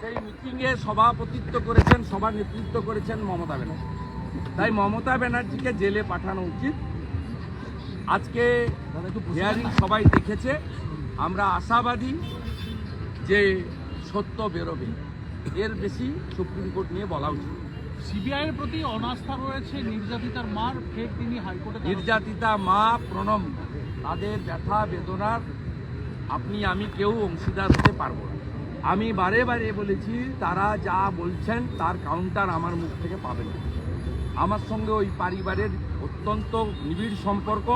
সেই মিটিংয়ে সভাপতিত্ব করেছেন সভা নেতৃত্ব করেছেন মমতা ব্যানার্জি। তাই মমতা ব্যানার্জিকে জেলে পাঠানো উচিত। আজকে হিয়ারিং সবাই দেখেছে। আমরা আশাবাদী যে সত্য বেরোবে। এর বেশি সুপ্রিম কোর্ট নিয়ে বলা উচিত। সিবিআই এর প্রতি অনাস্থা রয়েছে নির্যাতিতার মার ফের তিনি হাইকোর্টে নির্যাতিতা মা প্রণম। তাদের ব্যথা বেদনার। আপনি আমি কেউ অংশীদার হতে পারব না। আমি বারে বারে বলেছি, তারা যা বলছেন, তার কাউন্টার আমার মুখ থেকে পাবেন। আমার সঙ্গে ওই পরিবারের অত্যন্ত নিবিড় সম্পর্ক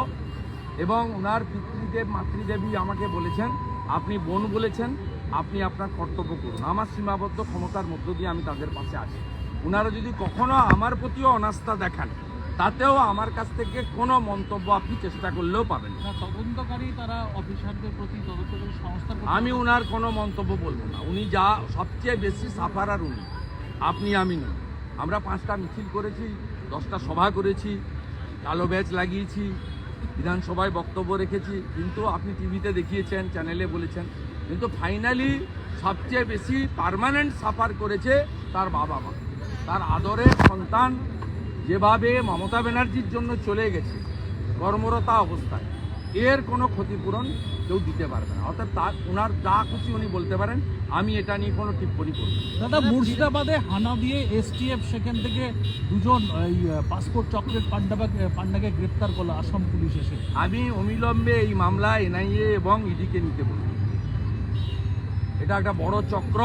এবং ওনার পিতৃদেব মাতৃদেবী আমাকে বলেছেন, আপনি বোন বলেছেন, আপনি আপনার কর্তব্য করুন আমার সীমাবদ্ধ ক্ষমতার মধ্য দিয়ে আমি তাদের পাশে আছি ওনারা যদি কখনো আমার প্রতিও অনাস্থা দেখান তাতেও আমার কাছ থেকে কোনো মন্তব্য আপনি চেষ্টা করলেও পাবেন তদন্তকারী তারা অফিসারদের প্রতি তদন্তকারী প্রতি আমি ওনার কোনো মন্তব্য বলব না। উনি যা সবচেয়ে বেশি সাফারার উনি। আপনি আমি নই। আমরা পাঁচটা মিছিল করেছি দশটা সভা করেছি কালো ব্যাচ লাগিয়েছি বিধানসভায় বক্তব্য রেখেছি। কিন্তু আপনি টিভিতে দেখিয়েছেন চ্যানেলে বলেছেন। কিন্তু ফাইনালি সবচেয়ে বেশি পার্মানেন্ট সাফার করেছে তার বাবা মা। তার আদরের সন্তান যেভাবে মমতা ব্যানার্জির জন্য চলে গেছে কর্মরতা অবস্থায় এর কোনো ক্ষতিপূরণ কেউ দিতে পারবে না। অর্থাৎ তার ওনার যা খুশি উনি বলতে পারেন আমি এটা নিয়ে কোনো টিপ্পণী করব দাদা মুর্শিদাবাদে হানা দিয়ে এসটিএফ সেখান থেকে দুজন এই পাসপোর্ট চকলেট পান্ডাবা পান্ডাকে গ্রেপ্তার করল আসাম পুলিশ এসে। আমি অবিলম্বে এই মামলা এনআইএ এবং ইডিকে নিতে বলি এটা একটা বড় চক্র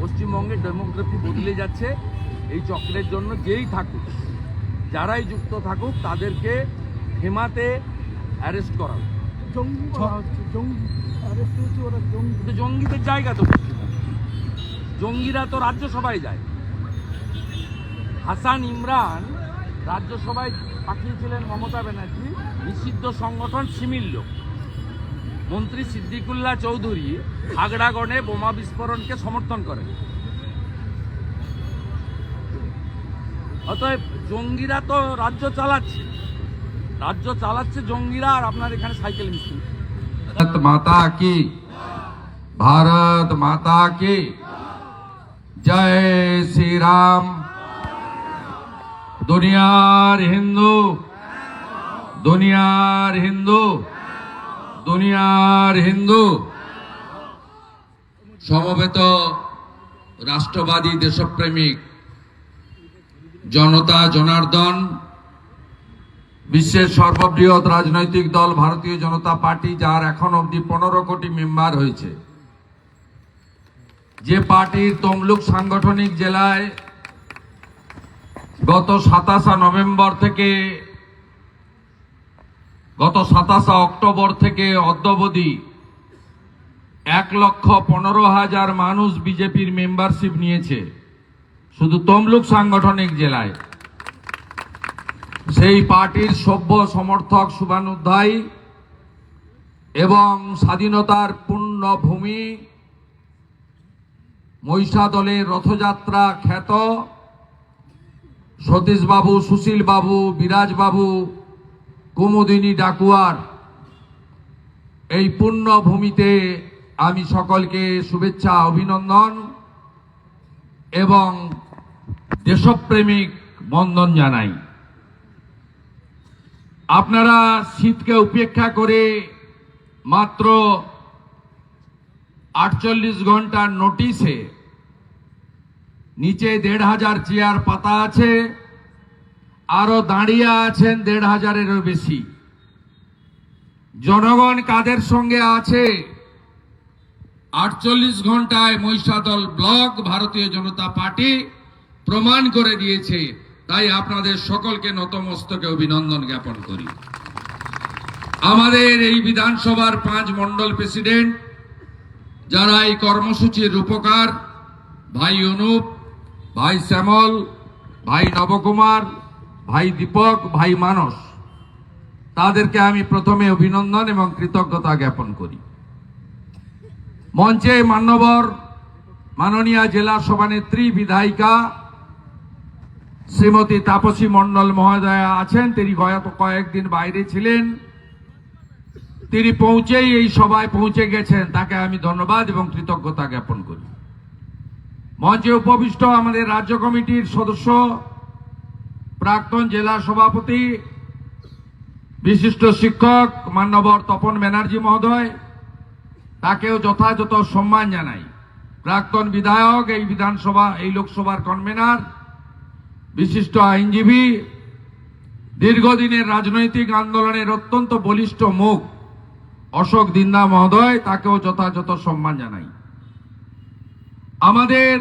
পশ্চিমবঙ্গের ডেমোগ্রাফি বদলে যাচ্ছে। এই চক্রের জন্য যেই থাকুক। যারাই যুক্ত থাকুক তাদেরকে হেমাতে অ্যারেস্ট করা জঙ্গিদের জায়গা তো জঙ্গিরা তো রাজ্যসভায় যায়। হাসান ইমরান রাজ্যসভায় পাঠিয়েছিলেন মমতা ব্যানার্জি নিষিদ্ধ সংগঠন সিমিল লোক। মন্ত্রী সিদ্দিকুল্লাহ চৌধুরী খাগড়াগড়ে বোমা বিস্ফোরণকে সমর্থন করেন। অতএব জঙ্গিরা তো রাজ্য চালাচ্ছে রাজ্য চালাচ্ছে জঙ্গিরা আর আপনার এখানে সাইকেল মিস্ত্রি भारत माता की भारत माता की जय श्री राम দুনিয়ার হিন্দু দুনিয়ার হিন্দু দুনিয়ার হিন্দু সমবেত রাষ্ট্রবাদী দেশপ্রেমিক জনতা, জনার্দন, বিশ্বের সর্ববৃহৎ রাজনৈতিক দল ভারতীয় জনতা পার্টি, যার এখন অবধি পনেরো কোটি মেম্বার হয়েছে। যে পার্টির তমলুক সাংগঠনিক জেলায় গত সাতাশা নভেম্বর থেকে গত সাতাশা অক্টোবর থেকে অদ্যবধি এক লক্ষ পনেরো হাজার মানুষ বিজেপির মেম্বারশিপ নিয়েছে। শুধু তমলুক সাংগঠনিক জেলায়। সেই পার্টির সভ্য সমর্থক শুভানুধ্যায়ী এবং স্বাধীনতার পূর্ণ ভূমি মহিষাদলের রথযাত্রা খ্যাত সতীশবাবু, সুশীলবাবু, বিরাজবাবু, কুমুদিনী ডাকুয়ার। এই পূর্ণ ভূমিতে আমি সকলকে শুভেচ্ছা, অভিনন্দন। এবং দেশপ্রেমিক বন্ধন জানাই। আপনারা শীতকে উপেক্ষা করে মাত্র আটচল্লিশ ঘণ্টার নোটিশে নিচে দেড় হাজার চেয়ার পাতা আছে আরও দাঁড়িয়ে আছেন দেড় হাজারেরও বেশি। জনগণ কাদের সঙ্গে আছে? আটচল্লিশ ঘন্টায় মহিষাদল ব্লক ভারতীয় জনতা পার্টি প্রমাণ করে দিয়েছে। তাই আপনাদের সকলকে নতমস্তকে অভিনন্দন জ্ঞাপন করি। আমাদের এই বিধানসভার পাঁচ মন্ডল প্রেসিডেন্ট, যারা এই কর্মসূচির রূপকার, ভাই অনুপ, ভাই শ্যামল, ভাই নবকুমার, ভাই দীপক, ভাই মানস, তাদেরকে আমি প্রথমে অভিনন্দন এবং কৃতজ্ঞতা জ্ঞাপন করি। মঞ্চে মান্যবর মাননীয় জেলা সভানেত্রী বিধায়িকা শ্রীমতী তাপসী মণ্ডল মহোদয়া আছেন। তিনি গত কয়েকদিন বাইরে ছিলেন। তিনি পৌঁছেই এই সভায় পৌঁছে গেছেন। তাকে আমি ধন্যবাদ এবং কৃতজ্ঞতা জ্ঞাপন করি। মঞ্চে উপবিষ্ট আমাদের রাজ্য কমিটির সদস্য, প্রাক্তন জেলা সভাপতি, বিশিষ্ট শিক্ষক মান্যবর তপন ব্যানার্জি মহোদয় তাকেও যথাযথ সম্মান জানাই। প্রাক্তন বিধায়ক এই বিধানসভা, এই লোকসভার কনভেনার, বিশিষ্ট আইনজীবী, দীর্ঘদিনের রাজনৈতিক আন্দোলনের অত্যন্ত বলিষ্ঠ মুখ অশোক দিন্দা মহোদয়, তাকেও যথাযথ সম্মান জানাই। আমাদের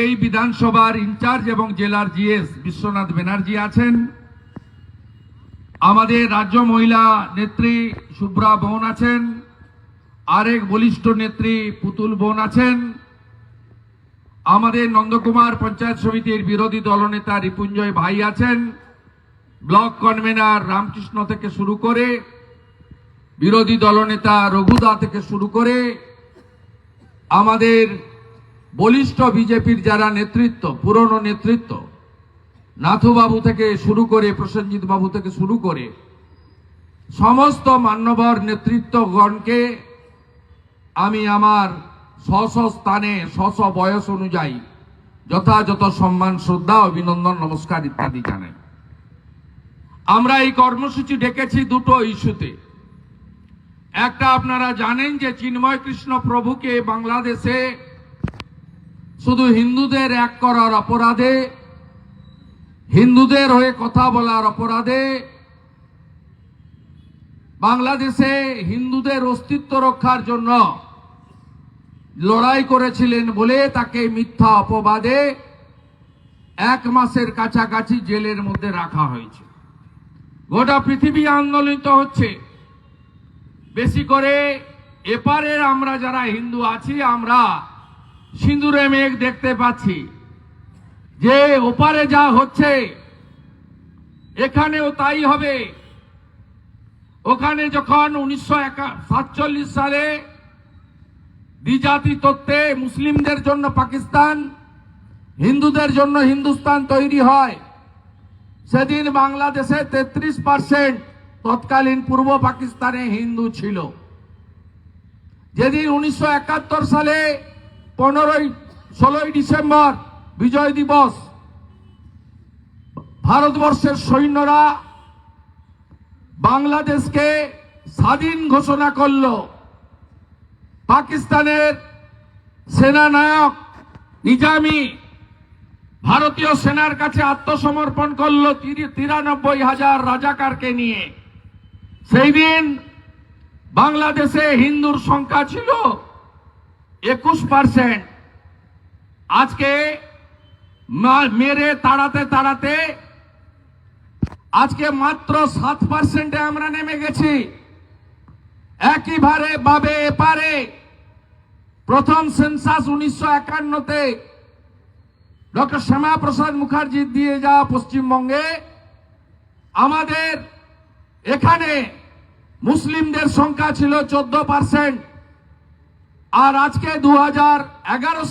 এই বিধানসভার ইনচার্জ এবং জেলার জিএস বিশ্বনাথ ব্যানার্জি আছেন। আমাদের রাজ্য মহিলা নেত্রী শুভ্রা বোন আছেন। আরেক বলিষ্ঠ নেত্রী পুতুল বোন আছেন। আমাদের নন্দকুমার পঞ্চায়েত সমিতির বিরোধী দলনেতা রিপুঞ্জয় ভাই আছেন। ব্লক কনভেনার রামকৃষ্ণ থেকে শুরু করে বিরোধী দলনেতা রঘুদা থেকে শুরু করে আমাদের বলিষ্ঠ বিজেপির যারা নেতৃত্ব, পুরনো নেতৃত্ব, নাথুবাবু থেকে শুরু করে প্রসেনজিৎ বাবু থেকে শুরু করে সমস্ত মান্যবর নেতৃত্বগণকে আমি আমার স্ব স্থানে স্ব বয়স অনুযায়ী যথাযথ সম্মান, শ্রদ্ধা, অভিনন্দন, নমস্কার ইত্যাদি জানাই। আমরা এই কর্মসূচি ডেকেছি দুটো ইস্যুতে। একটা আপনারা জানেন যে চিন্ময় কৃষ্ণ প্রভুকে বাংলাদেশে শুধু হিন্দুদের এক করার অপরাধে, হিন্দুদের হয়ে কথা বলার অপরাধে বাংলাদেশে হিন্দুদের অস্তিত্ব রক্ষার জন্য লড়াই করেছিলেন বলে তাকে মিথ্যা অপবাদে এক মাসের কাছাকাছি জেলের মধ্যে রাখা হয়েছে। গোটা পৃথিবী আন্দোলিত হচ্ছে। বেশি করে এপারের আমরা যারা হিন্দু আছি, আমরা সিঁদুরে মেঘ দেখতে পাচ্ছি। যে ওপারে যা হচ্ছে, এখানেও তাই হবে। ওখানে যখন উনিশশো সাতচল্লিশ সালে দ্বিজাতি তত্ত্বে মুসলিমদের জন্য পাকিস্তান, হিন্দুদের জন্য হিন্দুস্তান তৈরি হয়, সেদিন বাংলাদেশে তেত্রিশ পার্সেন্ট তৎকালীন পূর্ব পাকিস্তানে হিন্দু ছিল। যেদিন উনিশশো একাত্তর সালে পনেরোই, ষোলোই ডিসেম্বর বিজয় দিবস, ভারতবর্ষের সৈন্যরা বাংলাদেশকে স্বাধীন ঘোষণা করল পাকিস্তানের সেনানায়ক নিজামি ভারতীয় সেনার কাছে আত্মসমর্পণ করল তিরি- তিরানব্বই হাজার রাজাকারকে নিয়ে। সেই দিন বাংলাদেশে হিন্দুর সংখ্যা ছিল একুশ পার্সেন্ট আজকে মেরে তাড়াতে তাড়াতে আজকে মাত্র সাত পার্সেন্টে আমরা নেমে গেছি। একইভাবে ভাবে এপারে। প্রথম সেন্সাস উনিশশো একান্নতে ডক্টর শ্যামা প্রসাদ মুখার্জি দিয়ে যাওয়া পশ্চিমবঙ্গে। আমাদের এখানে মুসলিমদের সংখ্যা ছিল চোদ্দ পার্সেন্ট। আর আজকে দু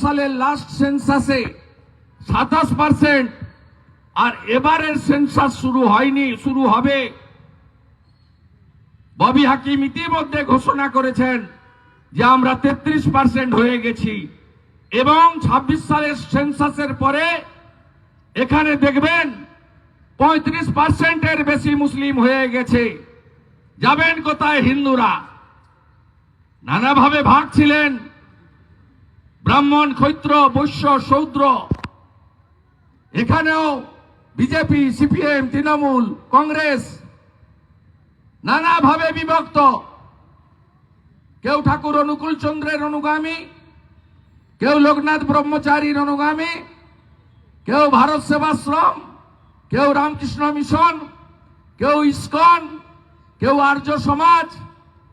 সালের লাস্ট সেন্সাসে সাতাশ পার্সেন্ট। আর এবারের সেন্সাস শুরু হয়নি, শুরু হবে। ববি হাকিম ইতিমধ্যে ঘোষণা করেছেন যে আমরা তেত্রিশ পার্সেন্ট হয়ে গেছি। এবং ২৬ সালের সেন্সাসের পরে এখানে দেখবেন পঁয়ত্রিশ পার্সেন্টের বেশি মুসলিম হয়ে গেছে। যাবেন কোথায় হিন্দুরা? নানাভাবে ভাগ ছিলেন ব্রাহ্মণ, ক্ষৈত্র, বৈশ্য শৌদ্র এখানেও বিজেপি, সিপিএম, তৃণমূল, কংগ্রেস নানাভাবে বিভক্ত। কেউ ঠাকুর অনুকূল চন্দ্রের অনুগামী, কেউ লোকনাথ ব্রহ্মচারীর অনুগামী, কেউ ভারত সেবাশ্রম, কেউ রামকৃষ্ণ মিশন, কেউ ইস্কন, কেউ আর্য সমাজ,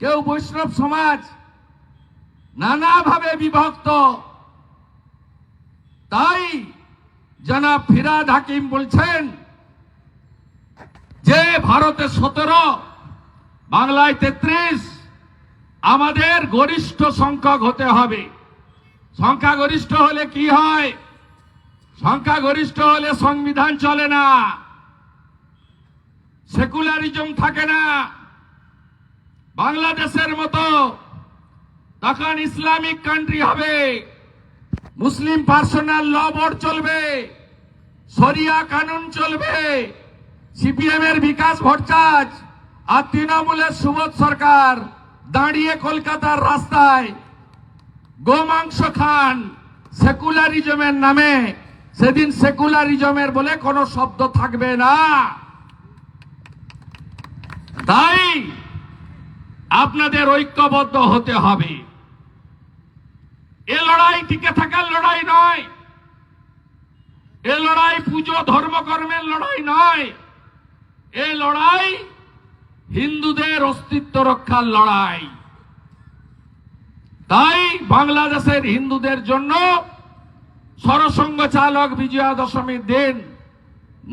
কেউ বৈষ্ণব সমাজ নানাভাবে বিভক্ত। তাই জনাব ফিরাদ হাকিম বলছেন যে ভারতে সতেরো, বাংলায় তেত্রিশ, আমাদের গরিষ্ঠ সংখ্যক হতে হবে। সংখ্যাগরিষ্ঠ হলে কি হয়? সংখ্যাগরিষ্ঠ হলে সংবিধান চলে না। সেকুলারিজম থাকে না। বাংলাদেশের মতো তখন ইসলামিক কান্ট্রি হবে। মুসলিম পার্সোনাল ল বোর্ড চলবে সরিয়া কানুন চলবে, সিপিএম এর বিকাশ ভট্টাচ আর তৃণমূলের সুবোধ সরকার দাঁড়িয়ে কলকাতার রাস্তায় গোমাংস খান সেকুলারিজমের নামে। সেদিন সেকুলারিজমের বলে কোনো শব্দ থাকবে না। তাই আপনাদের ঐক্যবদ্ধ হতে হবে। এ লড়াই টিকে থাকার লড়াই নয়। এ লড়াই পুজো ধর্মকর্মের লড়াই নয়। এ লড়াই হিন্দুদের অস্তিত্ব রক্ষার লড়াই। তাই বাংলাদেশের হিন্দুদের জন্য সরসংঘ চালক বিজয়া দশমীর দিন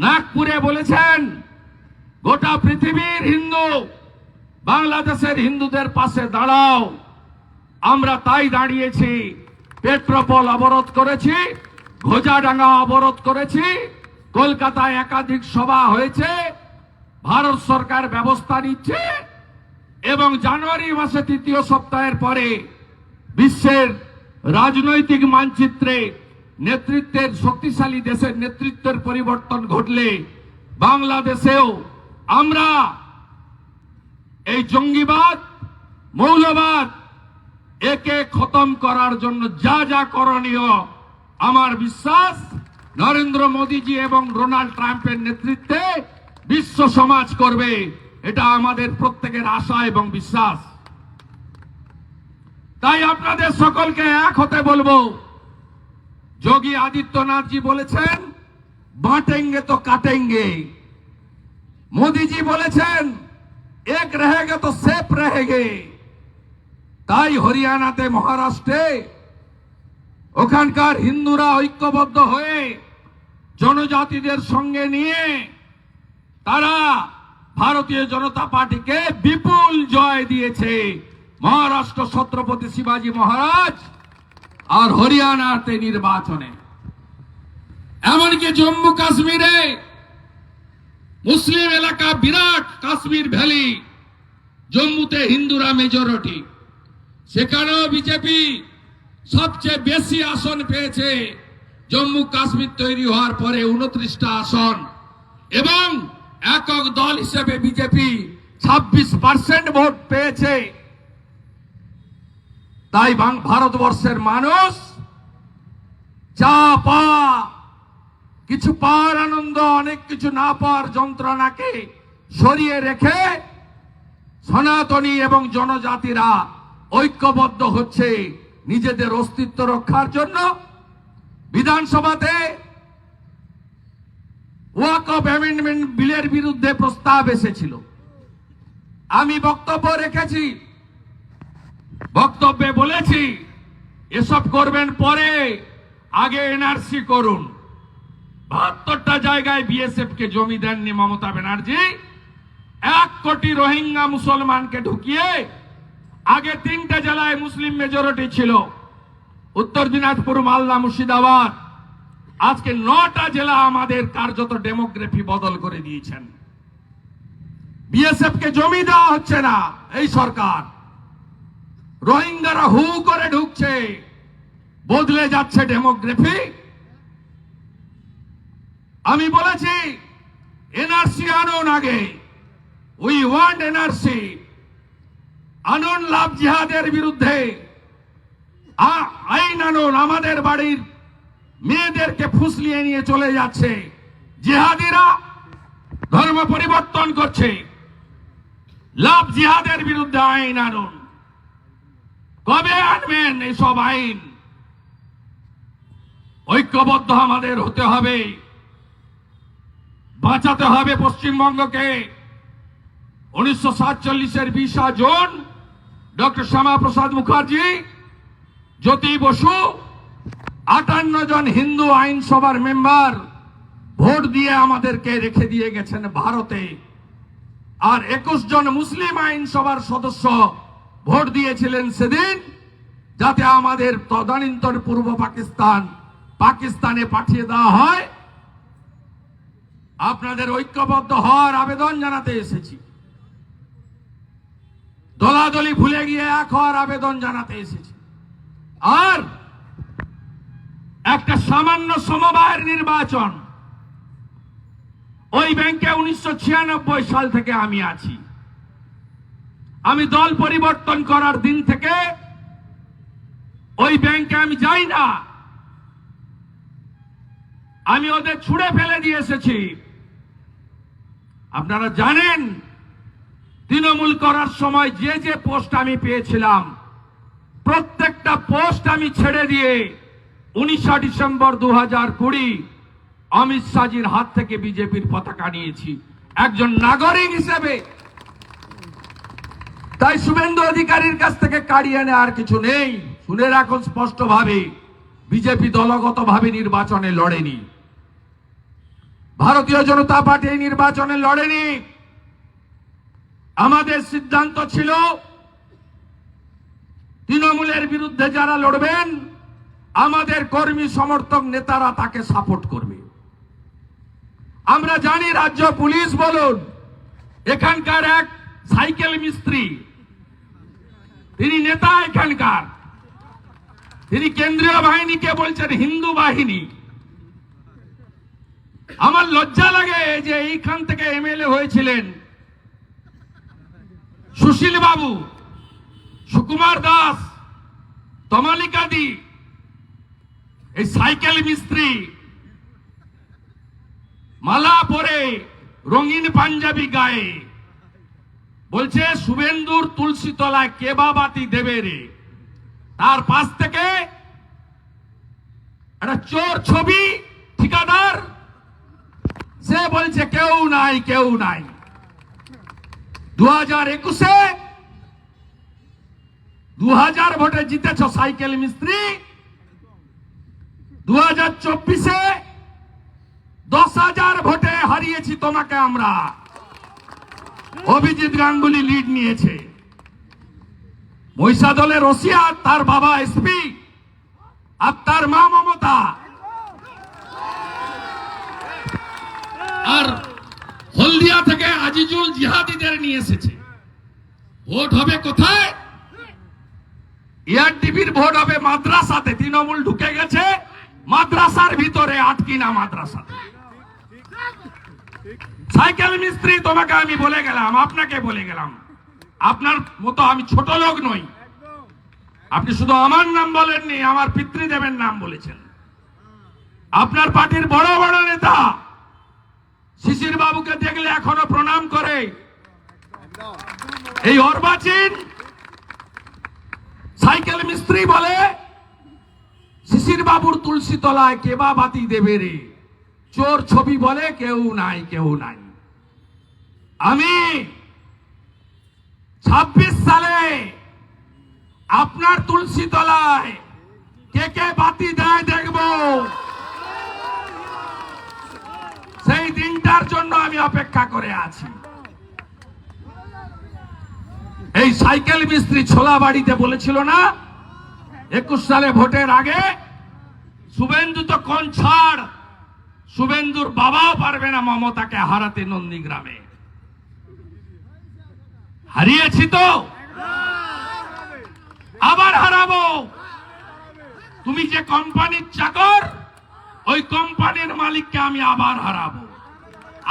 নাগপুরে বলেছেন, গোটা পৃথিবীর হিন্দু বাংলাদেশের হিন্দুদের পাশে দাঁড়াও। আমরা তাই দাঁড়িয়েছি। পেট্রোপল অবরোধ করেছি, ঘোজাডাঙ্গা অবরোধ করেছি, কলকাতায় একাধিক সভা হয়েছে, ভারত সরকার ব্যবস্থা নিচ্ছে এবং জানুয়ারি মাসে তৃতীয় সপ্তাহের পরে বিশ্বের রাজনৈতিক মানচিত্রে নেতৃত্বের শক্তিশালী দেশের নেতৃত্বের পরিবর্তন ঘটলে বাংলাদেশেও আমরা এই জঙ্গিবাদ, মৌলবাদ একে খতম করার জন্য যা যা করণীয়, আমার বিশ্বাস, নরেন্দ্র মোদীজি এবং ডোনাল্ড ট্রাম্পের নেতৃত্বে বিশ্ব সমাজ করবে। এটা আমাদের প্রত্যেকের আশা এবং বিশ্বাস। তাই আপনাদের সকলকে এক হতে বলব। যোগী আদিত্যনাথজি বলেছেন, বাঁটেঙ্গে তো কাটেঙ্গে। মোদিজি বলেছেন, এক রহেগে তো সেফ রহেগে। তাই হরিয়ানাতে মহারাষ্ট্রে ওখানকার হিন্দুরা ঐক্যবদ্ধ হয়ে জনজাতিদের সঙ্গে নিয়ে তারা ভারতীয় জনতা পার্টিকে বিপুল জয় দিয়েছে। মহারাষ্ট্র ছত্রপতি শিবাজী মহারাজ আর হরিয়ানাতে নির্বাচনে। এমনকি জম্মু কাশ্মীরে মুসলিম এলাকা বিরাট কাশ্মীর ভ্যালি, জম্মুতে হিন্দুরা মেজরিটি সেখানেও বিজেপি সবচেয়ে বেশি আসন পেয়েছে জম্মু কাশ্মীর তৈরি হওয়ার পরে উনত্রিশটা আসন। এবং একক দল হিসেবে বিজেপি ছাব্বিশ পার্সেন্ট ভোট পেয়েছে। তাই ভারতবর্ষের মানুষ চা পা, কিছু পাওয়ার আনন্দ, অনেক কিছু না পাওয়ার যন্ত্রণাকে সরিয়ে রেখে সনাতনী এবং জনজাতিরা ঐক্যবদ্ধ হচ্ছে নিজেদের অস্তিত্ব রক্ষার জন্য বিধানসভাতে ওয়াক অফ অ্যামেন্ডমেন্ট বিলের বিরুদ্ধে প্রস্তাব এসেছিল। আমি বক্তব্য রেখেছি, বক্তব্যে বলেছি, এসব করবেন পরে আগে এনআরসি করুন। বাহাত্তরটা জায়গায় বিএসএফ কে জমি দেননি মমতা ব্যানার্জি। এক কোটি রোহিঙ্গা মুসলমানকে ঢুকিয়ে আগে তিনটা জেলায় মুসলিম মেজরিটি ছিল। উত্তর দিনাজপুর, মালদা, মুর্শিদাবাদ। আজকে নটা জেলা আমাদের কার্যত ডেমোগ্রাফি বদল করে দিয়েছেন। বিএসএফ কে জমি দেওয়া হচ্ছে না এই সরকার। রোহিঙ্গারা হু করে ঢুকছে। বদলে যাচ্ছে ডেমোগ্রাফি আমি বলেছি এনআরসি আনুন আগে। উই ওয়ান্ট এনআরসি আনুন লাভ জিহাদের বিরুদ্ধে আইন আনুন আমাদের বাড়ির মেয়েদেরকে ফুসলিয়ে নিয়ে চলে যাচ্ছে। জিহাদিরা ধর্ম পরিবর্তন করছে। লাভ জিহাদের বিরুদ্ধে আইন আনুন। কবে আনবেন এইসব আইন? ঐক্যবদ্ধ আমাদের হতে হবে। বাঁচাতে হবে পশ্চিমবঙ্গকে। উনিশশো সাতচল্লিশের বিশা জুন ডক্টর শ্যামা প্রসাদ মুখার্জি, জ্যোতি বসু, আটান্ন জন হিন্দু আইনসভার মেম্বার ভোট দিয়ে আমাদেরকে রেখে দিয়ে গেছেন ভারতে। আর একুশ জন মুসলিম আইনসভার সদস্য ভোট দিয়েছিলেন সেদিন, যাতে আমাদের তদানীন্তন পূর্ব পাকিস্তান পাকিস্তানে পাঠিয়ে দেওয়া হয়। আপনাদের ঐক্যবদ্ধ হওয়ার আবেদন জানাতে এসেছি। দলাদলি ভুলে গিয়ে এক হওয়ার আবেদন জানাতে এসেছি। আর একটা সামান্য সমবায়ের নির্বাচন, ওই ব্যাংকে উনিশশো ছিয়ানব্বই সাল থেকে আমি আছি। আমি দল পরিবর্তন করার দিন থেকে ওই ব্যাংকে আমি যাই না। আমি ওদের ছুড়ে ফেলে দিয়ে এসেছি। আপনারা জানেন তৃণমূল করার সময় যে যে পোস্ট আমি পেয়েছিলাম, প্রত্যেকটা পোস্ট আমি ছেড়ে দিয়ে উনিশা ডিসেম্বর দু হাজার কুড়ি অমিত শাহজির হাত থেকে বিজেপির পতাকা নিয়েছি। একজন নাগরিক হিসেবে। তাই শুভেন্দু অধিকারীর কাছ থেকে কাড়িয়ে আর কিছু নেই। শুনে রাখুন স্পষ্টভাবে, বিজেপি দলগতভাবে নির্বাচনে লড়েনি। ভারতীয় জনতা পার্টি নির্বাচনে লড়েনি। আমাদের সিদ্ধান্ত ছিল, তৃণমূলের বিরুদ্ধে যারা লড়বেন, আমাদের কর্মী সমর্থক নেতারা তাকে সাপোর্ট করবে। আমরা জানি রাজ্য পুলিশ বলুন, এখানকার এক সাইকেল মিস্ত্রি, তিনি নেতা এখানকার। তিনি কেন্দ্রীয় বাহিনীকে বলছেন হিন্দু বাহিনী। আমার লজ্জা লাগে যে এইখান থেকে এমএলএ হয়েছিলেন। সুশীল বাবু, সুকুমার দাস, তমালিকাদি, এই সাইকেল মিস্ত্রি, মালা পরে রঙিন পাঞ্জাবি গায়ে। বলছে, শুভেন্দুর তুলসী তলায় কেবা বাতি দেবে রে? তার পাশ থেকে একটা চোর ছবি, ঠিকাদার। সে বলছে, কেউ নাই কেউ নাই। দু হাজার একুশে দু হাজার ভোটে জিতেছ সাইকেল মিস্ত্রি। দু হাজার চব্বিশে দশ হাজার ভোটে হারিয়েছি তোমাকে আমরা। অভিজিৎ গাঙ্গুলি লিড নিয়েছে। মহিষা দলের রশিয়া তার বাবা এসপি আর তার মা মমতা। আর হলদিয়া থেকে আজিজুল জিহাদিদের নিয়ে এসেছে। ভোট হবে কোথায়? এআরটিভির ভোট হবে মাদ্রাসাতে। তৃণমূল ঢুকে গেছে, মাদ্রাসার ভিতরে আটকিনা মাদ্রাসাতে। সাইকেল মিস্ত্রি, তোমাকে আমি বলে গেলাম, আপনাকে বলে গেলাম। আপনার মতো আমি ছোট লোক নই। আপনি শুধু আমার নাম বলেননি, আমার পিতৃদেবের নাম বলেছেন। আপনার পার্টির বড় বড় নেতা শিশির বাবুকে দেখলে এখনও প্রণাম করে। এই অর্বাচীন সাইকেল মিস্ত্রি বলে, শিশির বাবুর তুলসী তলায় কেবা বাতি দেবে রে? চোর ছবি বলে, কেউ নাই কেউ নাই। আমি ছাব্বিশ সালে আপনার তুলসী তলায় কে কে বাতি দেয় দেখব। সেই দিনটার জন্য আমি অপেক্ষা করে আছি। এই সাইকেল মিস্ত্রি ছোলা বাড়িতে বলেছিল না, একুশ সালে ভোটের আগে শুভেন্দু তো কোন ছাড়, শুভেন্দুর বাবাও পারবে না মমতাকে হারাতে নন্দীগ্রামে। হারিয়েছি তো, আবার হারাবো। তুমি যে কোম্পানির চাকর ওই কোম্পানির মালিককে আমি আবার হারাবো।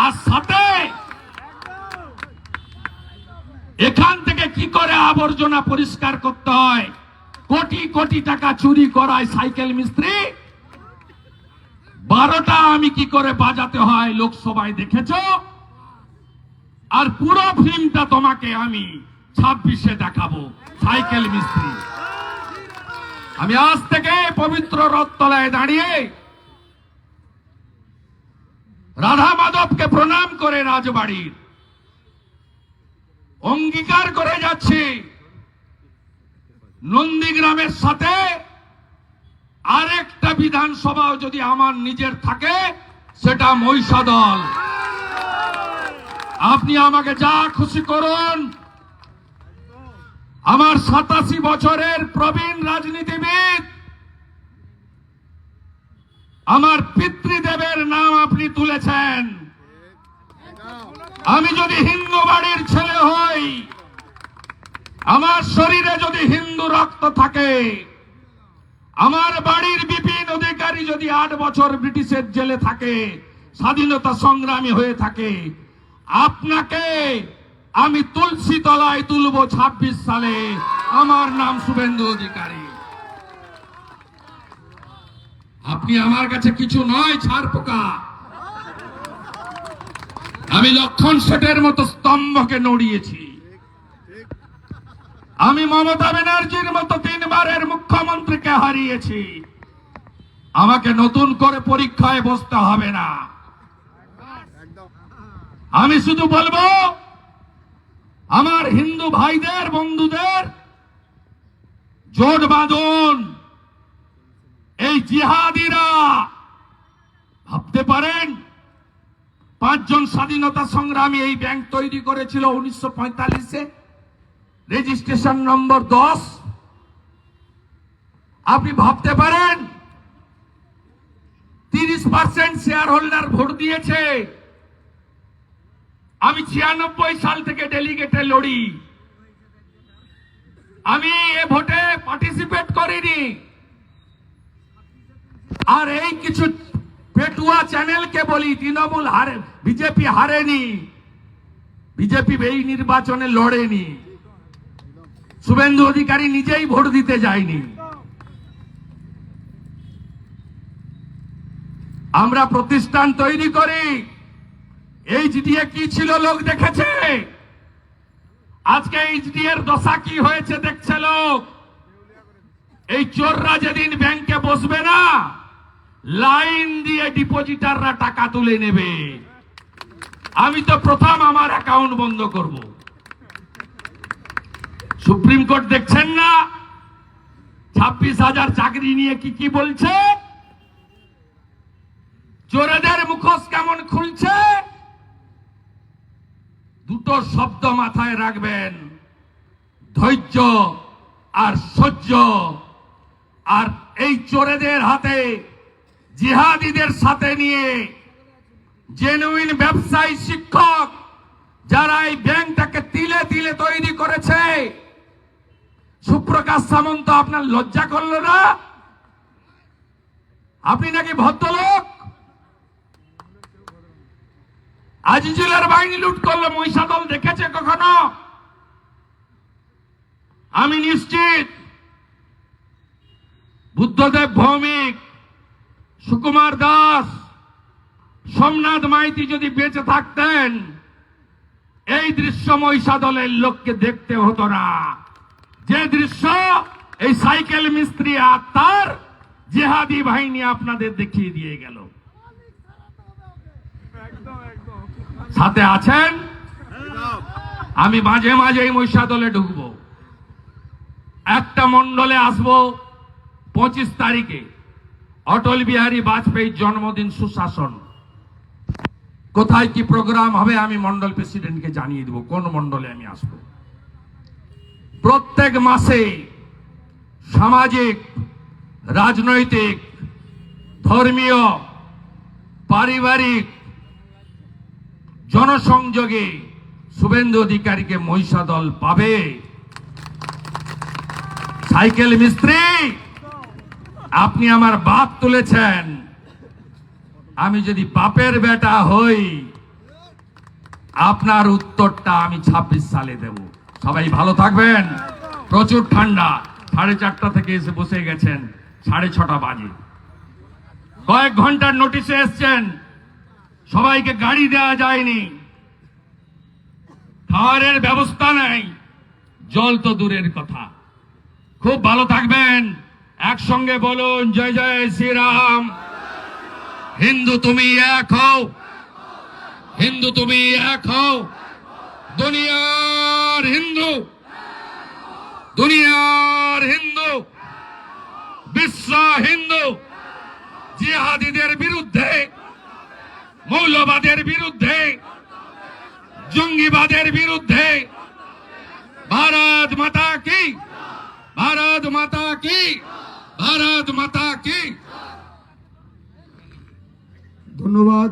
আর সাথে এখান থেকে কি করে আবর্জনা পরিষ্কার করতে হয়? কোটি কোটি টাকা চুরি করায় সাইকেল মিস্ত্রি। বারোটা আমি কি করে বাজাতে হয় লোকসভায় দেখেছ? আর পুরো ফিল্মটা তোমাকে আমি ছাব্বিশে দেখাবো, সাইকেল মিস্ত্রি। আমি আজ থেকে পবিত্র রথতলায় দাঁড়িয়ে রাধা মাধবকে প্রণাম করে রাজবাড়ির। অঙ্গীকার করে যাচ্ছি। নন্দীগ্রামের সাথে আরেকটা বিধানসভাও যদি আমার নিজের থাকে, সেটা মহিষাদল। আপনি আমাকে যা খুশি করুন, আমার সাতাশি বছরের প্রবীণ রাজনীতিবিদ আমার পিতৃদেবের নাম আপনি তুলেছেন। আমি যদি হিন্দু বাড়ির ছেলে হই, আমার শরীরে যদি হিন্দু রক্ত থাকে, আমার বাড়ির বিপিন অধিকারী যদি আট বছর ব্রিটিশের জেলে থাকে, স্বাধীনতা সংগ্রামী হয়ে থাকে, আপনাকে আমি তুলসী তলায় তুলব ছাব্বিশ সালে। আমার নাম শুভেন্দু অধিকারী। আপনি আমার কাছে কিছু নয়, ছাড় পোকা। আমি লক্ষণ শেঠের মতো স্তম্ভকে নড়িয়েছি। আমি মমতা ব্যানার্জির মতো তিনবারের মুখ্যমন্ত্রীকে হারিয়েছি। আমাকে নতুন করে পরীক্ষায় বসতে হবে না। আমি শুধু বলব, আমার হিন্দু ভাইদের, বন্ধুদের, জোট বাঁধুন। এই জিহাদিরা ভাবতে পারেন, পাঁচজন স্বাধীনতা সংগ্রামী এই ব্যাংক তৈরি করেছিল উনিশশো পঁয়তাল্লিশে। রেজিস্ট্রেশন নম্বর দশ। আপনি ভাবতে পারেন, তিরিশ পার্সেন্ট শেয়ার হোল্ডার ভোট দিয়েছে। আমি ছিয়ানব্বই সাল থেকে ডেলিগেটে লড়ি। আমি এ ভোটে পার্টিসিপেট করিনি। আর এই কিছু পেটুয়া চ্যানেলকে বলি, তৃণমূল হারে, বিজেপি হারেনি, বিজেপি এই নির্বাচনে লড়েনি। শুভেন্দু অধিকারী নিজেই ভোট দিতে যায়নি। আমরা প্রতিষ্ঠান তৈরি করি। এইচডিএ কি ছিল লোক দেখেছে? আজকে এইচডি এর দশা কি হয়েছে দেখছে লোক? এই চোররা যেদিন ব্যাংকে বসবে না লাইন দিয়ে ডিপোজিটাররা টাকা তুলে নেবে। আমি তো প্রথম আমার অ্যাকাউন্ট বন্ধ করব। সুপ্রিম কোর্ট দেখছেন না? ছাব্বিশ হাজার চাকরি নিয়ে কি কি বলছে? চোরেদের মুখোশ কেমন খুলছে? দুটো শব্দ মাথায় রাখবেন। ধৈর্য আর সহ্য। আর এই চোরেদের হাতে জিহাদিদের সাথে নিয়ে জেনুইন ব্যবসায়ী শিক্ষক যারা এই ব্যাংকটাকে তিলে তিলে তৈরি করেছে। সুপ্রকাশ সামন্ত, আপনার লজ্জা করল না? আপনি নাকি ভদ্রলোক? আজিজুলের বাহিনী লুট করল, মহিষাদল দেখেছে কখনো? আমি নিশ্চিত, বুদ্ধদেব ভৌমিক সুকুমার দাস, সোমনাথ মাইতি যদি বেঁচে থাকতেন, এই দৃশ্য মহিষাদলের লোককে দেখতে হতো না। যে দৃশ্য, এই সাইকেল মিস্ত্রি আর তার জেহাদি বাহিনী আপনাদের দেখিয়ে দিয়ে গেল। সাথে আছেন? আমি মাঝে মাঝে এই মহিষাদলে ঢুকবো। একটা মন্ডলে আসব পঁচিশ তারিখে। অটল বিহারী বাজপেয়ীর জন্মদিন সুশাসন। কোথায় কি প্রোগ্রাম হবে আমি মন্ডল প্রেসিডেন্টকে জানিয়ে দেবো, কোন মন্ডলে আমি আসব। প্রত্যেক মাসে সামাজিক, রাজনৈতিক, ধর্মীয়, পারিবারিক, জনসংযোগে শুভেন্দু অধিকারীকে মহিষাদল পাবে। সাইকেল মিস্ত্রি! আপনি আমার বাপ তুলেছেন। আমি যদি বাপের বেটা হই, আপনার উত্তরটা আমি ২৬ সালে দেব। সবাই ভালো থাকবেন। প্রচুর ঠান্ডা। সাড়ে চারটা থেকে এসে বসে গেছেন। সাড়ে ছটা বাজে। কয়েক ঘণ্টার নোটিশে এসছেন। সবাইকে গাড়ি দেওয়া যায়নি। খাওয়ারের ব্যবস্থা নেই। জল তো দূরের কথা। খুব ভালো থাকবেন। একসঙ্গে বলুন, জয় জয় শ্রীরাম। হিন্দু তুমি এক হও। হিন্দু তুমি এক হও। দুনিয়ার হিন্দু। দুনিয়ার হিন্দু। বিশ্ব হিন্দু। জিহাদিদের বিরুদ্ধে, মৌলবাদের বিরুদ্ধে, জঙ্গিবাদের বিরুদ্ধে। ভারত মাতা কি? ভারত মাতা কি? ভারত মাতা কি? ধন্যবাদ।